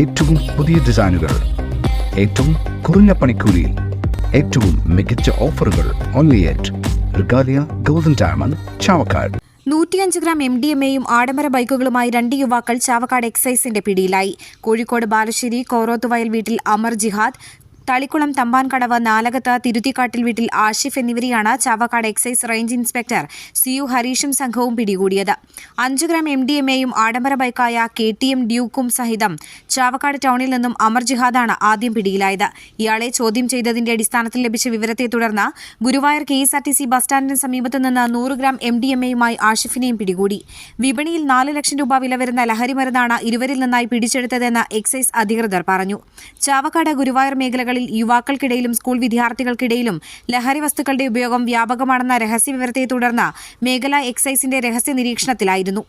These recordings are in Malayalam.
ഏറ്റവും പുതിയ ഡിസൈനുകൾ ഏറ്റവും കുറഞ്ഞ പണിക്കൂലിയിൽ ഏറ്റവും മികച്ച ഓഫറുകൾ only at Regalia golden diamond Chavakkad. നൂറ്റിയഞ്ച് gram M D M എയും ആഡംബര ബൈക്കുകളുമായി രണ്ട് യുവാക്കൾ ചാവക്കാട് എക്സൈസിന്റെ പിടിയിലായി. കോഴിക്കോട് ബാലുശ്ശേരി കോറോത്തുവയൽ വീട്ടിൽ അമർ ജിഹാദ് തളിക്കുളം തമ്പാൻകടവ് നാലകത്ത് തിരുത്തിക്കാട്ടിൽ വീട്ടിൽ ആഷിഫ് എന്നിവരെയാണ് Chavakkad excise range inspector C U ഹരീഷും സംഘവും പിടികൂടിയത്. അഞ്ച് ഗ്രാം എം ഡി എം എയും ആഡംബര ബൈക്കായ കെ ടി എം ഡ്യൂക്കും സഹിതം ചാവക്കാട് ടൗണിൽ നിന്നും അമർ ജിഹാദാണ് ആദ്യം പിടിയിലായത്. ഇയാളെ ചോദ്യം ചെയ്തതിന്റെ അടിസ്ഥാനത്തിൽ ലഭിച്ച വിവരത്തെ തുടർന്ന് Guruvayur K S R T C bus സ്റ്റാൻഡിന് സമീപത്ത് നിന്ന് നൂറ് ഗ്രാം എം ഡി എം എയുമായി ആഷിഫിനെയും പിടികൂടി. വിപണിയിൽ നാല് ലക്ഷം രൂപ വില വരുന്ന ലഹരി മരുന്നാണ് ഇരുവരിൽ നിന്നായി പിടിച്ചെടുത്തതെന്ന് എക്സൈസ് അധികൃതർ പറഞ്ഞു. ചാവക്കാട് ഗുരുവായൂർ മേഖലകളിൽ യുവാക്കൾക്കിടയിലും സ്കൂൾ വിദ്യാർത്ഥികൾക്കിടയിലും ലഹരി വസ്തുക്കളുടെ ഉപയോഗം വ്യാപകമാണെന്ന രഹസ്യവിവരത്തെ തുടർന്ന് മേഖല എക്സൈസിന്റെ രഹസ്യ നിരീക്ഷണത്തിലായിരുന്നു.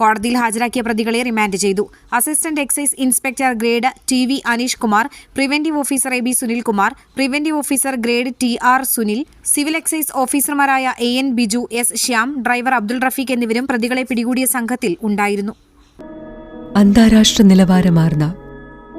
കോടതിയിൽ ഹാജരാക്കിയ പ്രതികളെ റിമാൻഡ് ചെയ്തു. Assistant excise inspector grade T V Aneesh Kumar preventive officer A B Sunilkumar preventive officer grade T R Sunil civil excise ഓഫീസർമാരായ A N Biju S Shyam driver Abdul Rafeeq എന്നിവരും പ്രതികളെ പിടികൂടിയ സംഘത്തിൽ ഉണ്ടായിരുന്നു. അന്താരാഷ്ട്ര നിലവാരമാർന്ന